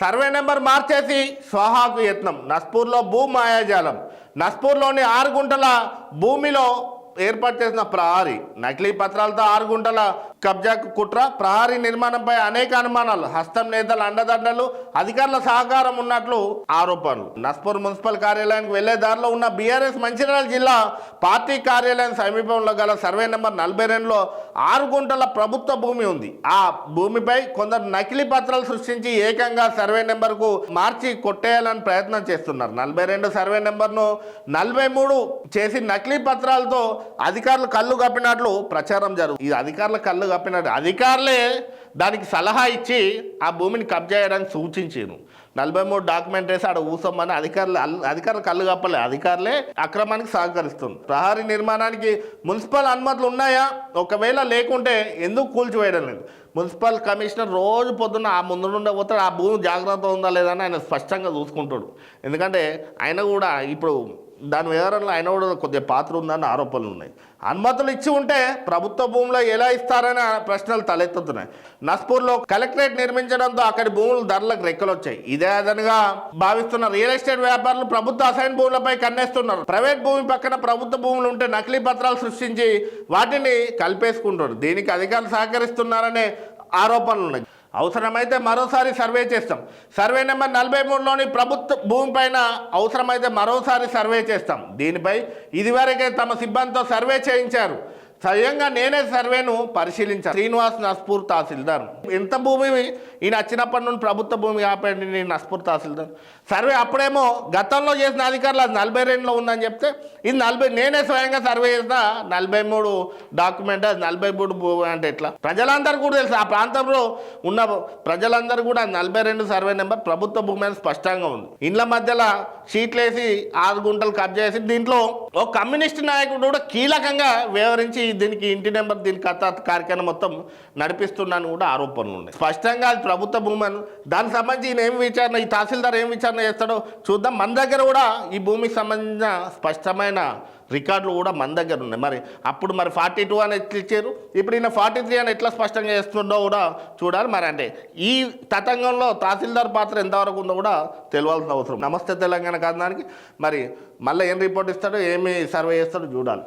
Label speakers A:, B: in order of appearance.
A: Survey number మార్చేసి స్వాహాకు యత్నం. నస్పూర్లో భూ మాయాజాలం. నస్పూర్లోని ఆరు గుంటల భూమిలో ఏర్పాటు చేసిన ప్రహారీ. నకిలీ పత్రాలతో ఆరు గుంటల కబ్జాకు కుట్ర ప్రహారీ నిర్మాణంపై అనేక అనుమానాలు హస్తం నేతల అండదండలు అధికారుల సహకారం ఉన్నట్లు ఆరోపణలు. నస్పూర్ మున్సిపల్ కార్యాలయానికి వెళ్ళే దారిలో ఉన్న బీఆర్ఎస్ మంచిర్యాల జిల్లా పార్టీ కార్యాలయం సమీపంలో గల సర్వే నెంబర్ నలభై రెండులో ఆరు గుంటల ప్రభుత్వ భూమి ఉంది. ఆ భూమిపై కొందరు నకిలీ పత్రాలు సృష్టించి ఏకంగా సర్వే నెంబర్కు మార్చి కొట్టేయాలని ప్రయత్నం చేస్తున్నారు. నలభై రెండు సర్వే నెంబర్ను నలభై మూడు చేసి నకిలీ పత్రాలతో అధికారులు కళ్ళు కప్పినట్లు ప్రచారం జరుగు ఈ అధికారులు కళ్ళు కప్పినట్టు అధికారులే దానికి సలహా ఇచ్చి ఆ భూమిని కబ్జా చేయడానికి సూచించారు నలభై మూడు డాక్యుమెంట్ వేసి ఆడ ఊసమ్మని అధికారులు అధికారులు కళ్ళు కప్పలే. అధికారులే అక్రమానికి సహకరిస్తుంది ప్రహారీ నిర్మాణానికి మున్సిపల్ అనుమతులు ఉన్నాయా? ఒకవేళ లేకుంటే ఎందుకు కూల్చివేయడం లేదు? మున్సిపల్ కమిషనర్ రోజు పొద్దున్న ఆ ముందు నుండి పోతాడు. ఆ భూమి జాగ్రత్త ఉందా లేదని ఆయన స్పష్టంగా చూసుకుంటాడు. ఎందుకంటే ఆయన కూడా ఇప్పుడు దాని వివరణలో ఆయన కూడా కొద్దిగా పాత్ర ఉందని ఆరోపణలు ఉన్నాయి. అనుమతులు ఇచ్చి ఉంటే ప్రభుత్వ భూమిలో ఎలా ఇస్తారని ప్రశ్నలు తలెత్తుతున్నాయి. నస్పూర్లో కలెక్టరేట్ నిర్మించడంతో అక్కడి భూముల ధరలకు రెక్కలు వచ్చాయి ఇదే అదనగా భావిస్తున్న రియల్ ఎస్టేట్ వ్యాపారులు ప్రభుత్వ అసైన్ భూములపై కన్నేస్తున్నారు. ప్రైవేట్ భూమి పక్కన ప్రభుత్వ భూములు ఉంటే నకిలీ పత్రాలు సృష్టించి వాటిని కలిపేసుకుంటారు దీనికి అధికారులు సహకరిస్తున్నారనే ఆరోపణలు ఉన్నాయి. అవసరమైతే మరోసారి సర్వే చేస్తాం. సర్వే నెంబర్ నలభై మూడులోని ప్రభుత్వ భూమిపైన అవసరమైతే మరోసారి సర్వే చేస్తాం. దీనిపై ఇదివరకే తమ సిబ్బందితో సర్వే చేయించారు. స్వయంగా నేనే సర్వేను పరిశీలించాను శ్రీనివాస్ నస్పూర్ తహసీల్దార్. ఎంత భూమి ఈయన వచ్చినప్పటి నుండి ప్రభుత్వ భూమి ఆపండి నేను నస్పూర్ తహసీల్దార్. సర్వే అప్పుడేమో గతంలో చేసిన అధికారులు అది నలభై రెండులో ఉందని చెప్తే ఇది నలభై నేనే స్వయంగా సర్వే చేసిన నలభై మూడు డాక్యుమెంట్ అది నలభై మూడు భూమి అంటే ఎట్లా? ప్రజలందరూ కూడా తెలుసు. ఆ ప్రాంతంలో ఉన్న ప్రజలందరూ కూడా నలభై రెండు సర్వే నెంబర్ ప్రభుత్వ భూమి అని స్పష్టంగా ఉంది. ఇండ్ల మధ్యలో షీట్లు వేసి ఆరు గుంటలు కబ్జా చేసి దీంట్లో ఒక కమ్యూనిస్ట్ నాయకుడు కూడా కీలకంగా వివరించి దీనికి ఇంటి నెంబర్ దీని కథ కార్యక్రమం మొత్తం నడిపిస్తున్నాను కూడా ఆరోపణలు ఉన్నాయి. స్పష్టంగా అది ప్రభుత్వ భూమి అని దానికి సంబంధించి ఈయన ఏం విచారణ ఈ తహసీల్దార్ ఏం విచారణ చేస్తాడో చూద్దాం. మన దగ్గర కూడా ఈ భూమికి సంబంధించిన స్పష్టమైన రికార్డులు కూడా మన దగ్గర ఉన్నాయి. మరి అప్పుడు మరి ఫార్టీ టూ అని ఎట్లా ఇచ్చారు? ఇప్పుడు ఈయన ఫార్టీ త్రీ అని ఎట్లా స్పష్టంగా చేస్తుండో కూడా చూడాలి. మరి అంటే ఈ తతంగంలో తహసీల్దార్ పాత్ర ఎంతవరకు ఉందో కూడా తెలియాల్సిన అవసరం. నమస్తే తెలంగాణ కాదానికి మరి మళ్ళీ ఏం రిపోర్ట్ ఇస్తాడో ఏమి సర్వే చేస్తాడో చూడాలి.